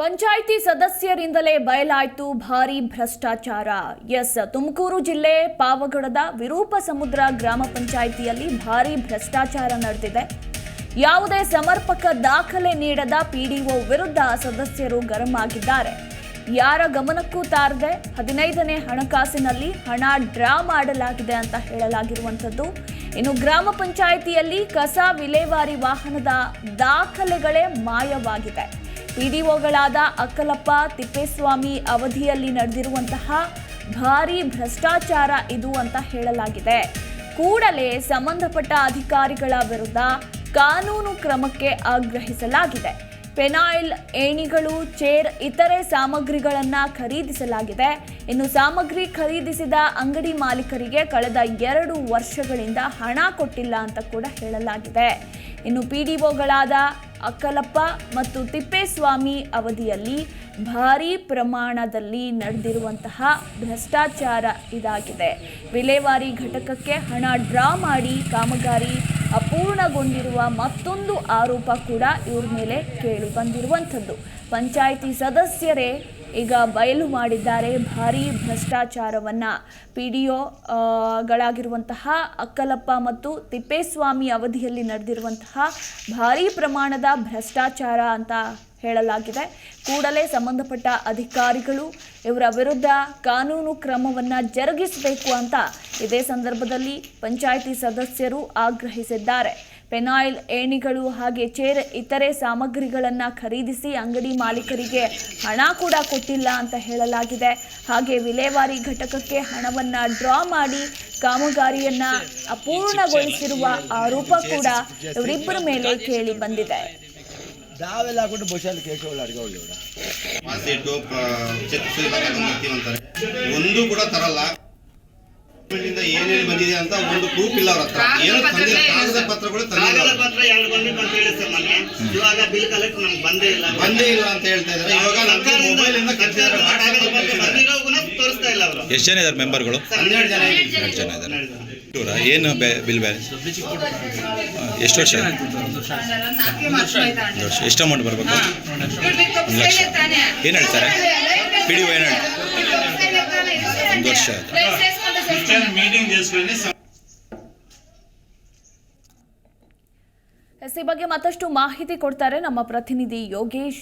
ಪಂಚಾಯಿತಿ ಸದಸ್ಯರಿಂದಲೇ ಬಯಲಾಯಿತು ಭಾರಿ ಭ್ರಷ್ಟಾಚಾರ. ಎಸ್, ತುಮಕೂರು ಜಿಲ್ಲೆ ಪಾವಗಡದ ವಿರೂಪ ಸಮುದ್ರ ಗ್ರಾಮ ಪಂಚಾಯಿತಿಯಲ್ಲಿ ಭಾರಿ ಭ್ರಷ್ಟಾಚಾರ ನಡೆದಿದೆ. ಯಾವುದೇ ಸಮರ್ಪಕ ದಾಖಲೆ ನೀಡದ ಪಿಡಿಒ ವಿರುದ್ಧ ಸದಸ್ಯರು ಗರಂ ಆಗಿದ್ದಾರೆ ಯಾರ ಗಮನಕ್ಕೂ ತಾರದೆ ಹದಿನೈದನೇ ಹಣಕಾಸಿನಲ್ಲಿ ಹಣ ಡ್ರಾ ಮಾಡಲಾಗಿದೆ ಅಂತ ಹೇಳಲಾಗಿರುವಂಥದ್ದು. ಇನ್ನು ಗ್ರಾಮ ಪಂಚಾಯಿತಿಯಲ್ಲಿ ಕಸ ವಿಲೇವಾರಿ ವಾಹನದ ದಾಖಲೆಗಳೇ ಮಾಯವಾಗಿದೆ. ಪಿಡಿಒಗಳಾದ ಅಕ್ಕಲಪ್ಪ, ತಿಪ್ಪೇಸ್ವಾಮಿ ಅವಧಿಯಲ್ಲಿ ನಡೆದಿರುವಂತಹ ಭಾರಿ ಭ್ರಷ್ಟಾಚಾರ ಇದು ಅಂತ ಹೇಳಲಾಗಿದೆ. ಕೂಡಲೇ ಸಂಬಂಧಪಟ್ಟ ಅಧಿಕಾರಿಗಳ ವಿರುದ್ಧ ಕಾನೂನು ಕ್ರಮಕ್ಕೆ ಆಗ್ರಹಿಸಲಾಗಿದೆ. ಪೆನಾಯಿಲ್ ಏಣಿಗಳು, ಚೇರ್, ಇತರೆ ಸಾಮಗ್ರಿಗಳನ್ನು ಖರೀದಿಸಲಾಗಿದೆ. ಇನ್ನು ಸಾಮಗ್ರಿ ಖರೀದಿಸಿದ ಅಂಗಡಿ ಮಾಲೀಕರಿಗೆ ಕಳೆದ ಎರಡು ವರ್ಷಗಳಿಂದ ಹಣ ಕೊಟ್ಟಿಲ್ಲ ಅಂತ ಕೂಡ ಹೇಳಲಾಗಿದೆ. ಇನ್ನು ಪಿಡಿಒಗಳಾದ ಅಕ್ಕಲಪ್ಪ ಮತ್ತು ತಿಪ್ಪೇಸ್ವಾಮಿ ಅವಧಿಯಲ್ಲಿ ಭಾರೀ ಪ್ರಮಾಣದಲ್ಲಿ ನಡೆದಿರುವಂತಹ ಭ್ರಷ್ಟಾಚಾರ ಇದಾಗಿದೆ. ವಿಲೇವಾರಿ ಘಟಕಕ್ಕೆ ಹಣ ಡ್ರಾ ಮಾಡಿ ಕಾಮಗಾರಿ ಅಪೂರ್ಣಗೊಂಡಿರುವ ಮತ್ತೊಂದು ಆರೋಪ ಕೂಡ ಇವ್ರ ಮೇಲೆ ಕೇಳಿ ಬಂದಿರುವಂಥದ್ದು. ಪಂಚಾಯಿತಿ ಸದಸ್ಯರೇ ಈಗ ಬಯಲು ಮಾಡಿದ್ದಾರೆ ಭಾರೀ ಭ್ರಷ್ಟಾಚಾರವನ್ನ. ಪಿ ಡಿ ಗಳಾಗಿರುವಂತಹ ಅಕ್ಕಲಪ್ಪ ಮತ್ತು ತಿಪ್ಪೇಸ್ವಾಮಿ ಅವಧಿಯಲ್ಲಿ ನಡೆದಿರುವಂತಹ ಭಾರೀ ಪ್ರಮಾಣದ ಭ್ರಷ್ಟಾಚಾರ ಅಂತ ಹೇಳಲಾಗಿದೆ. ಕೂಡಲೇ ಸಂಬಂಧಪಟ್ಟ ಅಧಿಕಾರಿಗಳು ಇವರ ವಿರುದ್ಧ ಕಾನೂನು ಕ್ರಮವನ್ನು ಜರುಗಿಸಬೇಕು ಅಂತ ಇದೇ ಸಂದರ್ಭದಲ್ಲಿ ಪಂಚಾಯಿತಿ ಸದಸ್ಯರು ಆಗ್ರಹಿಸಿದ್ದಾರೆ. ಪೆನಾಯಿಲ್ ಏಣಿಗಳು ಹಾಗೆ ಚೇರ್ ಇತರೆ ಸಾಮಗ್ರಿಗಳನ್ನು ಖರೀದಿಸಿ ಅಂಗಡಿ ಮಾಲೀಕರಿಗೆ ಹಣ ಕೂಡ ಕೊಟ್ಟಿಲ್ಲ ಅಂತ ಹೇಳಲಾಗಿದೆ. ಹಾಗೆ ವಿಲೇವಾರಿ ಘಟಕಕ್ಕೆ ಹಣವನ್ನು ಡ್ರಾ ಮಾಡಿ ಕಾಮಗಾರಿಯನ್ನ ಅಪೂರ್ಣಗೊಳಿಸಿರುವ ಆರೋಪ ಕೂಡ ಇವರಿಬ್ಬರ ಮೇಲೆ ಕೇಳಿ ಬಂದಿದೆ. ನಾವೆಲ್ಲ ಹಾಕೊಂಡು ಬಸ್ಸಲ್ಲಿ ಕೇಶವಲ್ಲ ಅಡ್ಗೆ ಮಾಸೇಟು ಒಂದು ಕೂಡ ತರಲ್ಲ. ಏನೇನು ಬಂದಿದೆ ಅಂತ ಒಂದು ಪ್ರೂಫ್ ಇಲ್ಲ ಅವ್ರ ಹತ್ರ. ಏನು ತಂದಿಲ್ಲ ಕಾಗದ ಪತ್ರಗಳು ಕಾಗದ ತಂದಿಲ್ಲ ಪತ್ರ ಎರಡು ಬಂದಿದ್ದು ಅಂತ ಹೇಳಿ ಸರ್ ಮೊನ್ನೆ. ಇವಾಗ ಬಿಲ್ ಕಲೆಕ್ಟ್ ನಮ್ಗೆ ಬಂದೇ ಇಲ್ಲ. ಬಂದೇ ಇಲ್ಲ ಅಂತ ಹೇಳ್ತಾ ಇದ್ದಾರೆ ಇವಾಗ ನಮ್ಗೆ ಮೊಬೈಲ್ ಇಂದ ಕಾಗದ ಬಂದಿರೋಗುನ ತೋರಿಸ್ತಾ ಇಲ್ಲ ಅವರು. ಎಷ್ಟು ಜನ ಇದ್ದಾರೆ ಮೆಂಬರ್ಗಳು? ಹನ್ನೆರಡು ಜನ. ಎರಡು ಜನ ಇದ್ದಾರೆ? ಏನು ಬಿಲ್ ಬ್ಯಾಲೆನ್ಸ್ ಎಷ್ಟು ವರ್ಷ? ಒಂದು ವರ್ಷ. ಎಷ್ಟು ಅಮೌಂಟ್ ಬರಬೇಕು? ಒಂದು ಲಕ್ಷ. ಏನು ಹೇಳ್ತಾರೆ? ಪಿ ಡಿ ಏನು ಹೇಳ್ತಾರೆ? ಒಂದು ವರ್ಷ ಆಯ್ತು? మీటింగ్ చేసుకుని ಎಸ್ ಈ ಬಗ್ಗೆ ಮತ್ತಷ್ಟು ಮಾಹಿತಿ ಕೊಡ್ತಾರೆ ನಮ್ಮ ಪ್ರತಿನಿಧಿ ಯೋಗೇಶ್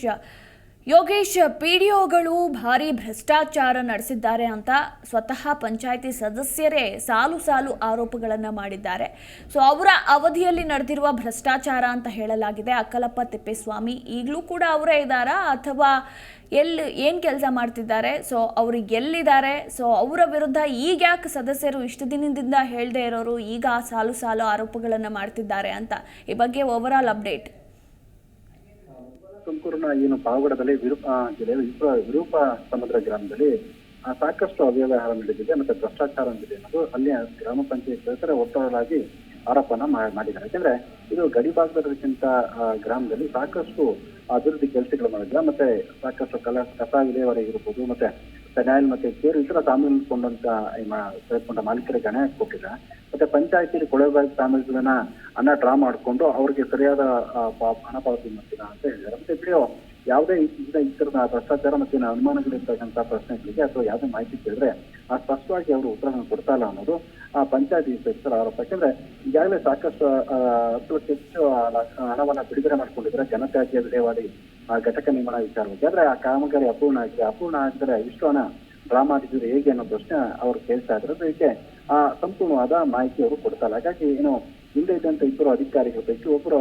ಯೋಗೇಶ್, ಪಿಡಿಒಗಳು ಭಾರಿ ಭ್ರಷ್ಟಾಚಾರ ನಡೆಸಿದ್ದಾರೆ ಅಂತ ಸ್ವತಃ ಪಂಚಾಯಿತಿ ಸದಸ್ಯರೇ ಸಾಲು ಸಾಲು ಆರೋಪಗಳನ್ನು ಮಾಡಿದ್ದಾರೆ. ಸೊ ಅವರ ಅವಧಿಯಲ್ಲಿ ನಡೆದಿರುವ ಭ್ರಷ್ಟಾಚಾರ ಅಂತ ಹೇಳಲಾಗಿದೆ. ಅಕ್ಕಲಪ್ಪ ತಿಪ್ಪೇಸ್ವಾಮಿ ಈಗಲೂ ಕೂಡ ಅವರೇ ಇದ್ದಾರಾ? ಅಥವಾ ಎಲ್ಲಿ, ಏನು ಕೆಲಸ ಮಾಡ್ತಿದ್ದಾರೆ? ಸೊ ಅವರು ಎಲ್ಲಿದ್ದಾರೆ? ಸೊ ಅವರ ವಿರುದ್ಧ ಈಗ ಯಾಕೆ ಸದಸ್ಯರು ಇಷ್ಟು ದಿನದಿಂದ ಹೇಳದೇ ಇರೋರು, ಈಗ ಸಾಲು ಸಾಲು ಆರೋಪಗಳನ್ನು ಮಾಡ್ತಿದ್ದಾರೆ ಅಂತ ಈ ಬಗ್ಗೆ ಓವರ್ ಅಪ್ಡೇಟ್ ತುಮಕೂರಿನ ಏನು ಪಾವಗಡದಲ್ಲಿ ವಿರೂಪ ಜಿಲ್ಲೆಯ ವಿರೂಪ ಸಮುದ್ರ ಗ್ರಾಮದಲ್ಲಿ ಸಾಕಷ್ಟು ಅವ್ಯವಹಾರ ನಡೆದಿದೆ ಮತ್ತೆ ಭ್ರಷ್ಟಾಚಾರ ನಡೆದಿದೆ ಅನ್ನೋದು ಅಲ್ಲಿ ಗ್ರಾಮ ಪಂಚಾಯತ್ ಸದಸ್ಯರ ಒತ್ತಡವಾಗಿ ಆರೋಪನ ಮಾಡಿದ್ದಾರೆ. ಯಾಕಂದ್ರೆ ಇದು ಗಡಿ ಭಾಗದಲ್ಲಿರ್ತಕ್ಕಂಥ ಆ, ಗ್ರಾಮದಲ್ಲಿ ಸಾಕಷ್ಟು ಅಭಿವೃದ್ಧಿ ಕೆಲಸಗಳು ಮಾಡಿದ್ರೆ ಮತ್ತೆ ಸಾಕಷ್ಟು ಕಲ ಕಸ ವಿಲೇವಾರಿ ಇರ್ಬೋದು ಮತ್ತೆ ಫೆನಾಯಿಲ್ ಮತ್ತೆ ಸೇರಿ ಇತರ ಸಾಮಾನು ಕೊಂಡಂತ ಮಾಲೀಕರಿಗೆ ಹಣ ಕೊಟ್ಟಿಲ್ಲ ಮತ್ತೆ ಪಂಚಾಯತಿ ಕೊಳೆಬಾಯಿ ಸಾಮಗ್ರಿಗಳನ್ನ ಹಣ ಡ್ರಾ ಮಾಡಿಕೊಂಡು ಅವ್ರಿಗೆ ಸರಿಯಾದ ಹಣ ಪಾವತಿ ಮಾಡ್ತಿಲ್ಲ ಅಂತ ಹೇಳಿದ್ದಾರೆ. ಮತ್ತೆ ವಿಡಿಯೋ ಯಾವುದೇ ಈ- ಈ ತರದ ಭ್ರಷ್ಟಾಚಾರ ಮತ್ತೆ ಅನುಮಾನಗಳಿರ್ತಕ್ಕಂಥ ಪ್ರಶ್ನೆಗಳಿಗೆ ಅಥವಾ ಯಾವುದೇ ಮಾಹಿತಿ ಕೇಳಿದ್ರೆ ಆ ಸ್ಪಷ್ಟವಾಗಿ ಅವರು ಉತ್ತರವನ್ನು ಕೊಡ್ತಾ ಇಲ್ಲ ಅನ್ನೋದು ಆ ಪಂಚಾಯತಿ ಸದಸ್ಯರ ಆರೋಪ. ಯಾಕಂದ್ರೆ ಈಗಾಗಲೇ ಸಾಕಷ್ಟು ಹತ್ತು ಲಕ್ಷ ಹೆಚ್ಚು ಹಣವನ್ನು ಬಿಡುಗಡೆ ಮಾಡಿಕೊಂಡಿದ್ರೆ ಜನತ್ಯಾಜ್ಯ ವಿಲೇವಾರಿ, ಆ, ಘಟಕ ನಿರ್ಮಾಣ ವಿಚಾರವಾಗಿ. ಆದ್ರೆ ಆ ಕಾಮಗಾರಿ ಅಪೂರ್ಣ ಆಗಿದೆ. ಅಪೂರ್ಣ ಆಗಿದ್ರೆ ಇಷ್ಟು ಹಣ ಡ್ರಾ ಮಾಡಿದ್ರೆ ಹೇಗೆ ಅನ್ನೋ ಪ್ರಶ್ನೆ ಅವ್ರು ಕೇಳ್ತಾ ಇದ್ರು ಅದಕ್ಕೆ ಸಂಪೂರ್ಣವಾದ ಮಾಹಿತಿ ಅವರು ಕೊಡ್ತಾರೆ. ಹಾಗಾಗಿ, ಏನು, ಹಿಂದೆ ಇದ್ದಂತ ಇಬ್ಬರು ಅಧಿಕಾರಿಗಳ ಪೈಕಿ ಒಬ್ಬರು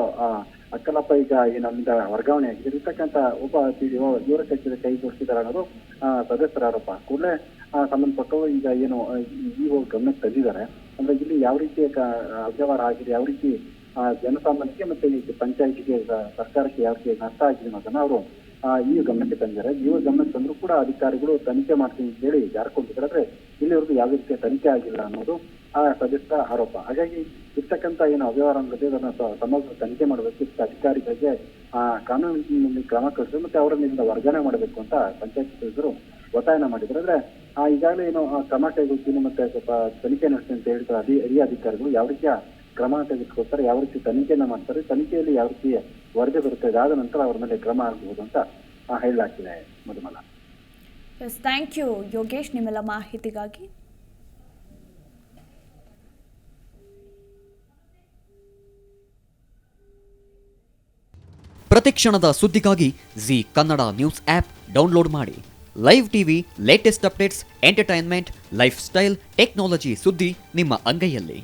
ಅಕ್ಕಲಪ್ಪ ಈಗ ಏನು ಅಲ್ಲಿಂದ ವರ್ಗಾವಣೆ ಆಗಿದೆ. ಇರ್ತಕ್ಕಂಥ ಒಬ್ಬ ಪಿಡಿಒ ಇವರ ಕಚೇರಿ ಕೈ ಜೋಡಿಸಿದ್ದಾರೆ ಅನ್ನೋದು ಸದಸ್ಯರ ಆರೋಪ. ಕೂಡಲೇ ಸಂಬಂಧಪಟ್ಟವರು ಈಗ ಏನು ಈ ಗಮನಕ್ಕೆ ತಂದಿದ್ದಾರೆ. ಅಂದ್ರೆ ಇಲ್ಲಿ ಯಾವ ರೀತಿ ಅವ್ಯವಹಾರ ಆಗಿದೆ, ಯಾವ ರೀತಿ ಜನಸಾಮಾನ್ಯಕ್ಕೆ ಮತ್ತೆ ಪಂಚಾಯತಿಗೆ ಸರ್ಕಾರಕ್ಕೆ ಯಾವ ರೀತಿ ನಷ್ಟ ಆಗಿದೆ ಅನ್ನೋದನ್ನ ಅವರು ಈ ಗಮನಕ್ಕೆ ತಂದಿದ್ದಾರೆ. ನೀವು ಗಮನಕ್ಕೆ ತಂದ್ರು ಕೂಡ ಅಧಿಕಾರಿಗಳು ತನಿಖೆ ಮಾಡ್ತೀನಿ ಅಂತ ಹೇಳಿ ಜಾರ್ಕೊಂಡಿದ್ದಾರೆ ಆದ್ರೆ ಇಲ್ಲಿವರೆಗೂ ಯಾವುದೇ ತನಿಖೆ ಆಗಿಲ್ಲ ಅನ್ನೋದು ಆ ಸದಸ್ಯ ಆರೋಪ. ಹಾಗಾಗಿ ಇರ್ತಕ್ಕಂಥ ಏನು ಅವ್ಯವಹಾರ ಅನ್ನೋದೇ ಅದನ್ನ ಸಮಗ್ರ ತನಿಖೆ ಮಾಡಬೇಕು. ಇಷ್ಟ ಅಧಿಕಾರಿಗಳಿಗೆ ಆ ಕಾನೂನಿನಲ್ಲಿ ಕ್ರಮ ಕಳಿಸಬೇಕು ಮತ್ತೆ ಅವರನ್ನ ಇಲ್ಲಿಂದ ವರ್ಗಾವಣೆ ಮಾಡಬೇಕು ಅಂತ ಪಂಚಾಯತ್ ಸದಸ್ಯರು ಒತ್ತಾಯನ ಮಾಡಿದ್ರು. ಅಂದ್ರೆ ಆ, ಈಗಾಗಲೇ ಏನು ಕ್ರಮ ಕೈಗೊಳ್ತೀನಿ ಮತ್ತೆ ಸ್ವಲ್ಪ ತನಿಖೆ ನಡೆಸ್ತೀನಿ ಅಂತ ಹೇಳ್ತಾರೆ ಹಿರಿಯ ಅಧಿಕಾರಿಗಳು ಯಾವ ರೀತಿಯ ಕ್ರಮ ತೆಗೆದುಕೊಳ್ತಾರೆ ಯಾವ ರೀತಿ ತನಿಖೆಯನ್ನ ಮಾಡ್ತಾರೆ, ತನಿಖೆಯಲ್ಲಿ ಯಾವ ರೀತಿ ವರದಿ ಬರುತ್ತೆ ಅದಾದ ನಂತರ ಅವರ ಮೇಲೆ ಕ್ರಮ ಆಗಬಹುದು ಅಂತ ಆ, ಹೇಳಲಾಗ್ತಿದೆ Madhumala. Yes thank you Yogesh ನಿಮ್ಮೆಲ್ಲ ಮಾಹಿತಿಗಾಗಿ. ಪ್ರತಿಕ್ಷಣದ ಸುದ್ದಿಗಾಗಿ Zee Kannada news app download ಮಾಡಿ. Live TV latest updates entertainment lifestyle technology ಸುದ್ದಿ ನಿಮ್ಮ ಅಂಗೈಯಲ್ಲಿ.